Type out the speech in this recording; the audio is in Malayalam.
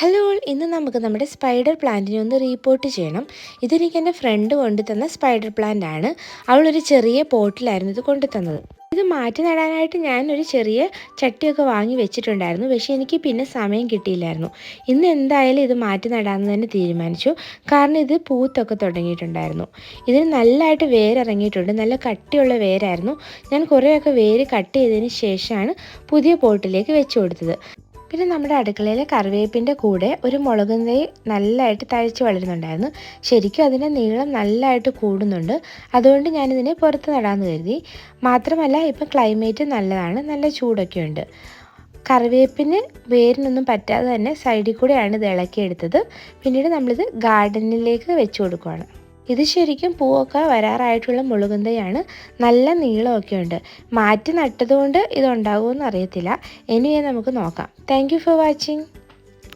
ഹലോ ഇന്ന് നമുക്ക് നമ്മുടെ സ്പൈഡർ പ്ലാന്റിനെ ഒന്ന് റീപോർട്ട് ചെയ്യണം. ഇതെനിക്ക് എന്റെ ഫ്രണ്ട് കൊണ്ടു തന്ന സ്പൈഡർ പ്ലാന്റ് ആണ്. അവളൊരു ചെറിയ പോട്ടിലായിരുന്നു ഇത് കൊണ്ടു തന്നത്. ഇത് മാറ്റി നടാനായിട്ട് ഞാനൊരു ചെറിയ ചട്ടിയൊക്കെ വാങ്ങി വെച്ചിട്ടുണ്ടായിരുന്നു. പക്ഷേ എനിക്ക് പിന്നെ സമയം കിട്ടിയില്ലായിരുന്നു. ഇന്ന് എന്തായാലും ഇത് മാറ്റി നടാമെന്ന് തന്നെ തീരുമാനിച്ചു. കാരണം ഇത് പൂത്തൊക്കെ തുടങ്ങിയിട്ടുണ്ടായിരുന്നു. ഇതിന് നല്ലതായിട്ട് വേരിറങ്ങിയിട്ടുണ്ട്. നല്ല കട്ടിയുള്ള വേരായിരുന്നു. ഞാൻ കുറേയൊക്കെ വേര് കട്ട് ചെയ്തതിന് ശേഷമാണ് പുതിയ പോട്ടിലേക്ക് വെച്ചു കൊടുത്തത്. പിന്നെ നമ്മുടെ അടുക്കളയിലെ കറിവേപ്പിന്റെ കൂടെ ഒരു മുളക് തൈ നല്ലതായിട്ട് തഴച്ച് വളരുന്നുണ്ടായിരുന്നു. ശരിക്കും അതിന്റെ നീളം നല്ലതായിട്ട് കൂടുന്നുണ്ട്. അതുകൊണ്ട് ഞാനിതിനെ പുറത്ത് നടാമെന്ന് കരുതി. മാത്രമല്ല ഇപ്പം ക്ലൈമറ്റ് നല്ലതാണ്. നല്ല ചൂടൊക്കെ ഉണ്ട് കറിവേപ്പിന് വേരിനൊന്നും പറ്റാതെ തന്നെ സൈഡിൽ കൂടെയാണ് ഇത് ഇളക്കിയെടുത്തത്. പിന്നീട് നമ്മളിത് ഗാർഡനിലേക്ക് വെച്ച് കൊടുക്കുകയാണ് ഇത് ശരിക്കും പൂവൊക്കെ വരാറായിട്ടുള്ള മുളുകുന്തയാണ്. നല്ല നീളമൊക്കെ ഉണ്ട്. മാറ്റി നട്ടതുകൊണ്ട് ഇതുണ്ടാകുമെന്ന് അറിയത്തില്ല ഇനിയേ നമുക്ക് നോക്കാം. Thank for watching